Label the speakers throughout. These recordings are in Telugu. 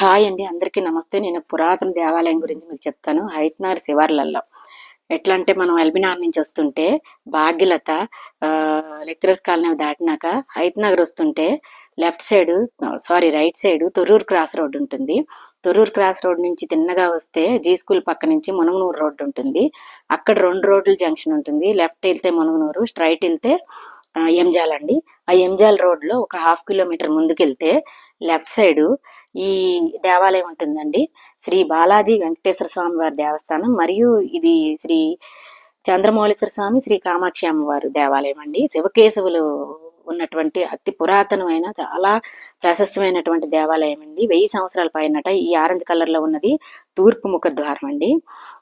Speaker 1: హాయ్ అండి అందరికీ నమస్తే. నేను పురాతన దేవాలయం గురించి మీకు చెప్తాను. హైత్నార్ శివార్లల్లో. ఎట్లా అంటే మనం ఎల్బినార్ నుంచి వస్తుంటే భాగ్యలత లెక్చరర్స్ కాలనీ దాటినాక హైత్నగర్ వస్తుంటే left side sorry right side Torrur cross road ఉంటుంది. తొర్రూరు క్రాస్ రోడ్ నుంచి తిన్నగా వస్తే జీ స్కూల్ పక్క నుంచి మునగనూరు రోడ్డు ఉంటుంది. అక్కడ రెండు రోడ్ల జంక్షన్ ఉంటుంది. లెఫ్ట్ వెళ్తే మునగనూరు స్ట్రైట్ వెళ్తే ఎంజాల్ అండి. ఆ ఎంజాల్ రోడ్లో ఒక హాఫ్ కిలోమీటర్ ముందుకెళ్తే లెఫ్ట్ సైడ్ ఈ దేవాలయం ఉంటుందండి. శ్రీ బాలాజీ వెంకటేశ్వర స్వామి వారి దేవస్థానం మరియు ఇది శ్రీ చంద్రమౌళేశ్వర స్వామి శ్రీ కామాక్షి అమ్మవారు దేవాలయం అండి. శివకేశవులు ఉన్నటువంటి అతి పురాతనమైన చాలా ప్రశస్తమైనటువంటి దేవాలయం అండి. వెయ్యి సంవత్సరాల పైనట ఈ ఆరెంజ్ కలర్లో ఉన్నది తూర్పు ముఖ ద్వారం అండి.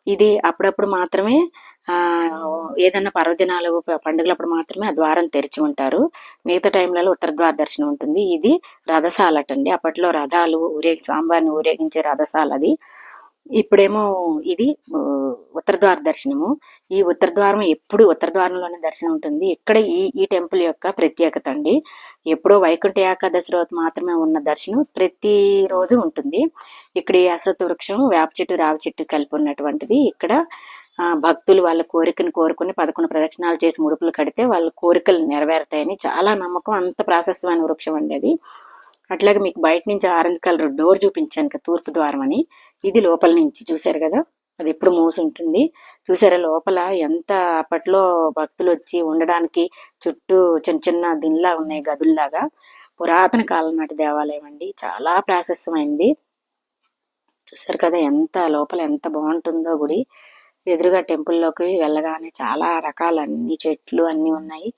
Speaker 1: ఇది అప్పుడప్పుడు మాత్రమే ఏదైనా ఏదన్నా పర్వదినాలు పండుగలప్పుడు మాత్రమే ఆ ద్వారం తెరిచి ఉంటారు. మిగతా టైంలలో ఉత్తర ద్వార దర్శనం ఉంటుంది. ఇది రథశాలట అండి అప్పట్లో రథాలు ఊరేగి స్వామివారిని ఊరేగించే రథశాల అది. ఇప్పుడేమో ఇది ఉత్తర ద్వార దర్శనము. ఈ ఉత్తర ద్వారం ఎప్పుడు ఉత్తర ద్వారంలోనే దర్శనం ఉంటుంది. ఇక్కడ ఈ ఈ టెంపుల్ యొక్క ప్రత్యేకత అండి. ఎప్పుడో వైకుంఠ ఏకాదశి రోజు మాత్రమే ఉన్న దర్శనం ప్రతిరోజు ఉంటుంది. ఇక్కడ ఈ అసత్ వృక్షం వేప చెట్టు రావి చెట్టు కలిపి ఉన్నటువంటిది. ఇక్కడ భక్తులు వాళ్ళ కోరికను కోరుకుని పదకొండు ప్రదక్షిణాలు చేసి ముడుపులు కడితే వాళ్ళ కోరికలు నెరవేరుతాయని చాలా నమ్మకం అంత ప్రాశస్యమైన వృక్షం అండి అది. అట్లాగే మీకు బయట నుంచి ఆరెంజ్ కలర్ డోర్ చూపించాను కదా తూర్పు ద్వారం అని. ఇది లోపల నుంచి చూశారు కదా అది ఎప్పుడు మూసి ఉంటుంది చూసారా లోపల ఎంత అప్పట్లో భక్తులు వచ్చి ఉండడానికి చుట్టూ చిన్న చిన్న దిన్లా ఉన్నాయి గదుల్లాగా. పురాతన కాలం నాటి దేవాలయం అండి చాలా ప్రాశస్యమైంది. చూసారు కదా ఎంత లోపల ఎంత బాగుంటుందో గుడి. ఎదురుగా టెంపుల్లోకి వెళ్ళగానే చాలా రకాల అన్ని చెట్లు అన్ని ఉన్నాయి.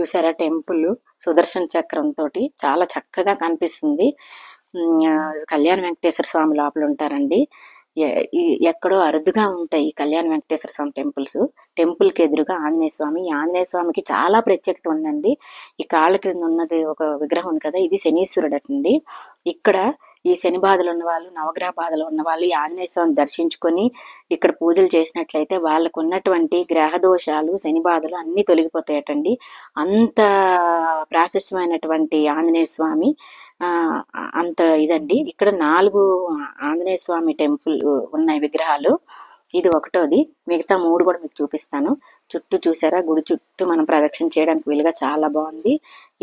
Speaker 1: చూసారా టెంపుల్? సుదర్శన చక్రం తోటి చాలా చక్కగా కనిపిస్తుంది. కళ్యాణ వెంకటేశ్వర స్వామి లోపల ఉంటారండి. ఎ- ఎక్కడో అరుదుగా ఉంటాయి కళ్యాణ వెంకటేశ్వర స్వామి టెంపుల్స్. టెంపుల్కి ఎదురుగా ఆంజనేయ స్వామి. ఆంజనేయ స్వామికి చాలా ప్రత్యేకత ఉందండి. ఈ కాళ్ళ క్రింద ఉన్నది ఒక విగ్రహం ఉంది కదా ఇది శనీశ్వరుడు అటండి. ఇక్కడ ఈ శని బాధలు ఉన్న వాళ్ళు నవగ్రహ బాధలు ఉన్న వాళ్ళు ఈ ఆంజనేయ స్వామిని దర్శించుకొని ఇక్కడ పూజలు చేసినట్లయితే వాళ్ళకు ఉన్నటువంటి గ్రహ దోషాలు శని బాధలు అన్నీ తొలగిపోతాయటండి. అంత ప్రాశస్యమైనటువంటి ఆంజనేయ స్వామి అంత ఇదండి. ఇక్కడ నాలుగు ఆంజనేయ స్వామి టెంపుల్ ఉన్నాయి విగ్రహాలు. ఇది ఒకటోది. మిగతా మూడు కూడా మీకు చూపిస్తాను. చుట్టూ చూసారా? గుడి చుట్టూ మనం ప్రదక్షిణ చేయడానికి వీలుగా చాలా బాగుంది.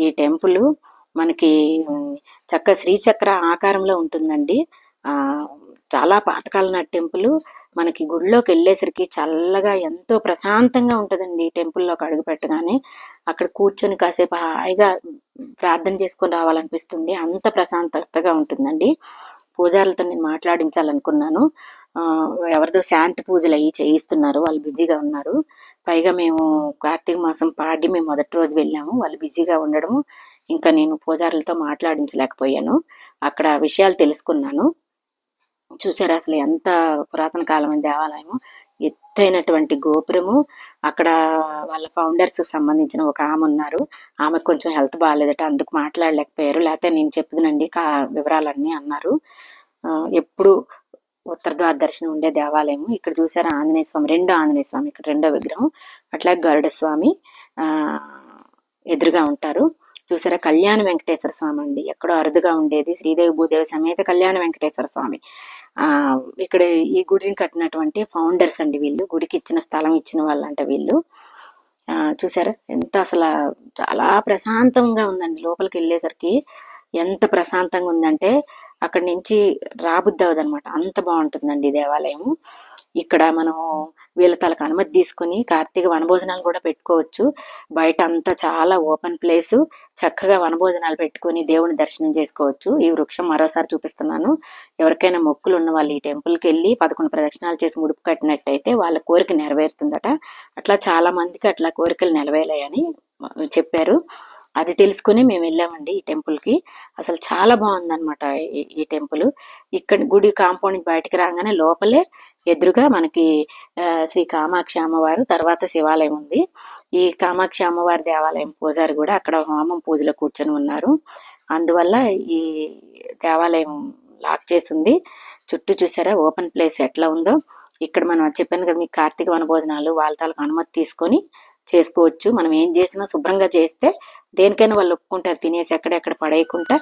Speaker 1: ఈ టెంపుల్ మనకి చక్క శ్రీచక్ర ఆకారంలో ఉంటుందండి. చాలా పాతకాలం నాటి టెంపుల్. మనకి గుడిలోకి వెళ్ళేసరికి చల్లగా ఎంతో ప్రశాంతంగా ఉంటుందండి టెంపుల్లోకి అడుగు పెట్టగానే. అక్కడ కూర్చొని కాసేపు హాయిగా ప్రార్థన చేసుకొని రావాలనిపిస్తుంది. అంత ప్రశాంతతగా ఉంటుందండి. పూజారులతో నేను మాట్లాడించాలనుకున్నాను. ఎవరిదో శాంతి పూజలు అయ్యి చేయిస్తున్నారు. వాళ్ళు బిజీగా ఉన్నారు. పైగా మేము కార్తీక మాసం పాడి మేము మొదటి రోజు వెళ్ళాము. వాళ్ళు బిజీగా ఉండడం ఇంకా నేను పూజారులతో మాట్లాడించలేకపోయాను. అక్కడ విషయాలు తెలుసుకున్నాను. చూసారా అసలు ఎంత పురాతన కాలమైన దేవాలయము. ఎత్తైనటువంటి గోపురము. అక్కడ వాళ్ళ ఫౌండర్స్ సంబంధించిన ఒక ఆమె ఉన్నారు. ఆమెకు కొంచెం హెల్త్ బాగాలేదట అందుకు మాట్లాడలేకపోయారు. లేకపోతే నేను చెప్పుదనండి కా వివరాలన్నీ అన్నారు. ఎప్పుడు ఉత్తర ద్వార దర్శనం ఉండే దేవాలయము. ఇక్కడ చూసారా ఆంజనేయ స్వామి రెండో ఆంజనేయ స్వామి. ఇక్కడ రెండో విగ్రహం. అట్లాగే గరుడ స్వామి ఎదురుగా ఉంటారు. చూసారా? కళ్యాణ వెంకటేశ్వర స్వామి అండి. ఎక్కడో అరుదుగా ఉండేది. శ్రీదేవి భూదేవి సమేత కళ్యాణ వెంకటేశ్వర స్వామి. ఆ ఇక్కడ ఈ గుడిని కట్టినటువంటి ఫౌండర్స్ అండి వీళ్ళు. గుడికి ఇచ్చిన స్థలం ఇచ్చిన వాళ్ళంట వీళ్ళు. ఆ చూసారా? ఎంత అసలు చాలా ప్రశాంతంగా ఉందండి. లోపలికి వెళ్ళేసరికి ఎంత ప్రశాంతంగా ఉందంటే అక్కడి నుంచి రాబుద్ది అవ్వదన్నమాట. అంత బాగుంటుందండి ఈ దేవాలయం ఇక్కడ మనం వీళ్ళ తలకు అనుమతి తీసుకుని కార్తీక వనభోజనాలు కూడా పెట్టుకోవచ్చు. బయట అంతా చాలా ఓపెన్ ప్లేస్. చక్కగా వనభోజనాలు పెట్టుకొని దేవుని దర్శనం చేసుకోవచ్చు. ఈ వృక్షం మరోసారి చూపిస్తున్నాను. ఎవరికైనా మొక్కులు ఉన్న వాళ్ళు ఈ టెంపుల్కి వెళ్ళి పదకొండు ప్రదక్షిణాలు చేసి ముడుపు కట్టినట్టయితే వాళ్ళ కోరిక నెరవేరుతుందట. అట్లా చాలా మందికి అట్లా కోరికలు నెరవేరాయని చెప్పారు. అది తెలుసుకుని మేము వెళ్ళామండి ఈ టెంపుల్కి. అసలు చాలా బాగుందన్నమాట ఈ- ఈ టెంపుల్. ఇక్కడ గుడి కాంపౌండ్ బయటికి రాగానే లోపలే ఎదురుగా మనకి శ్రీ కామాక్షి అమ్మవారు తర్వాత శివాలయం ఉంది. ఈ కామాక్షి అమ్మవారి దేవాలయం పూజారి కూడా అక్కడ హోమం పూజలో కూర్చొని ఉన్నారు. అందువల్ల ఈ దేవాలయం లాక్ చేసింది. చుట్టూ చూసారా ఓపెన్ ప్లేస్ ఎట్లా ఉందో. ఇక్కడ మనం చెప్పాను కదా మీకు కార్తీక వనభోజనాలు వాళ్ళ తాలకు అనుమతి తీసుకొని చేసుకోవచ్చు. మనం ఏం చేసినా శుభ్రంగా చేస్తే దేనికైనా వాళ్ళు ఒప్పుకుంటారు తినేసి ఎక్కడెక్కడ పడేయకుండా.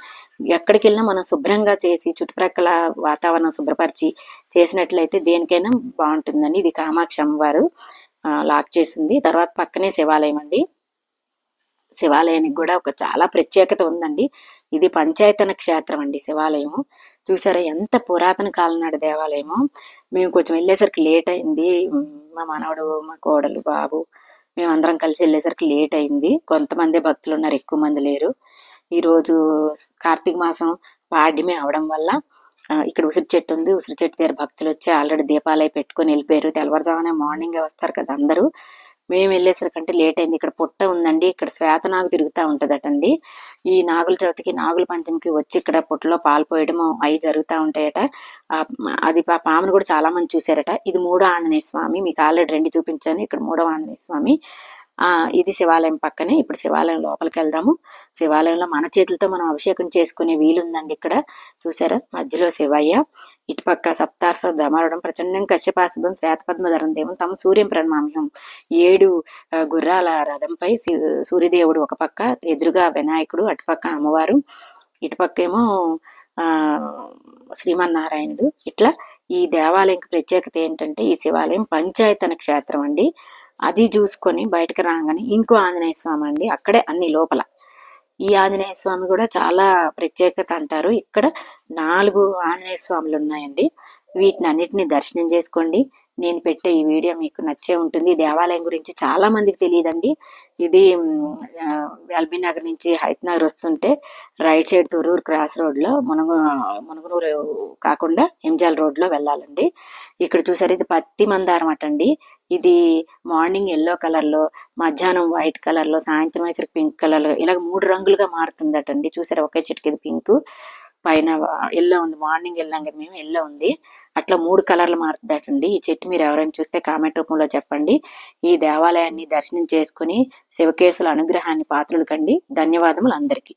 Speaker 1: ఎక్కడికి వెళ్ళినా మనం శుభ్రంగా చేసి చుట్టుప్రక్కల వాతావరణం శుభ్రపరిచి చేసినట్లయితే దేనికైనా బాగుంటుందని ఇది కామాక్షి అమ్మవారు లాక్ చేసింది. తర్వాత పక్కనే శివాలయం అండి. శివాలయానికి కూడా ఒక చాలా ప్రత్యేకత ఉందండి. ఇది పంచాయతన క్షేత్రం అండి శివాలయం చూసారా ఎంత పురాతన కాలం దేవాలయము. మేము కొంచెం వెళ్ళేసరికి లేట్ అయింది. మా మనవడు మా కోడలు బాబు మేము అందరం కలిసి వెళ్ళేసరికి లేట్ అయింది. కొంతమంది భక్తులు ఉన్నారు ఎక్కువ మంది లేరు. ఈరోజు కార్తీక మాసం పాడ్యమే అవడం వల్ల ఇక్కడ ఉసిరి చెట్టు ఉంది. ఉసిరి చెట్టు దగ్గర భక్తులు వచ్చి ఆల్రెడీ దీపాలై పెట్టుకొని వెళ్ళిపోయారు. తెల్లవారుజామునే మార్నింగ్ వస్తారు కదా అందరూ. మేము వెళ్ళేసరికంటే లేట్ అయింది. ఇక్కడ పుట్ట ఉందండి. ఇక్కడ శ్వేత నాగు తిరుగుతూ ఉంటుందటండి. ఈ నాగుల చవితికి నాగుల పంచమికి వచ్చి ఇక్కడ పుట్టలో పాలు పోయడము అవి జరుగుతూ ఉంటాయట. అది పామును కూడా చాలా మంది చూసారట ఇది మూడో ఆంజనేయ స్వామి. మీకు ఆల్రెడీ రెండు చూపించాను. ఇక్కడ మూడో ఆంజనేయ స్వామి. ఇది శివాలయం పక్కనే. ఇప్పుడు శివాలయం లోపలికి వెళ్దాము. శివాలయంలో మన చేతులతో మనం అభిషేకం చేసుకునే వీలుందండి ఇక్కడ. చూసారా? మధ్యలో శివయ్య. ఇటుపక్క సప్తార్స ధమరడం ప్రచండం కశ్యపాసదం శ్వేతపద్మధరం దేవం తమ సూర్యం ప్రణమామ్యం ఏడు గుర్రాల రథంపై సూర్యదేవుడు ఒక పక్క ఎదురుగా వినాయకుడు అటుపక్క అమ్మవారు ఇటుపక్క ఏమో ఆ శ్రీమన్నారాయణుడు. ఇట్లా ఈ దేవాలయంకి ప్రత్యేకత ఏంటంటే ఈ శివాలయం పంచాయతన క్షేత్రం అండి. అది చూసుకొని బయటకు రాగానే ఇంకో ఆంజనేయ స్వామి అండి అక్కడే అన్ని లోపల. ఈ ఆంజనేయ స్వామి కూడా చాలా ప్రత్యేకత అంటారు. ఇక్కడ నాలుగు ఆంజనేయ స్వాములు ఉన్నాయండి. వీటిని అన్నిటిని దర్శనం చేసుకోండి. నేను పెట్టే ఈ వీడియో మీకు నచ్చే ఉంటుంది. దేవాలయం గురించి చాలా మందికి తెలియదండి. ఇది ఎల్బీ నగర్ నుంచి హైత్ నగర్ వస్తుంటే రైట్ సైడ్ తొరూరు క్రాస్ రోడ్లో మునగ మునగనూరు కాకుండా ఎంజాల్ రోడ్లో వెళ్ళాలండి. ఇక్కడ చూసారు ఇది పత్తి మందారం అటండి. ఇది మార్నింగ్ ఎల్లో కలర్లో మధ్యాహ్నం వైట్ కలర్లో సాయంత్రం అయితే పింక్ కలర్లో. ఇలాగ మూడు రంగులుగా మారుతుందటండి. చూసారా? ఒకే చెట్టుకి పింక్ పైన ఎల్లో ఉంది. మార్నింగ్ వెళ్ళాం కదా మేము ఎల్లో ఉంది. అట్లా మూడు కలర్లు మారుతుందటండి. ఈ చెట్టు మీరు ఎవరైనా చూస్తే కామెంట్ రూపంలో చెప్పండి. ఈ దేవాలయాన్ని దర్శనం చేసుకుని శివకేశుల అనుగ్రహాన్ని పాత్రలు కండి. ధన్యవాదములు అందరికీ.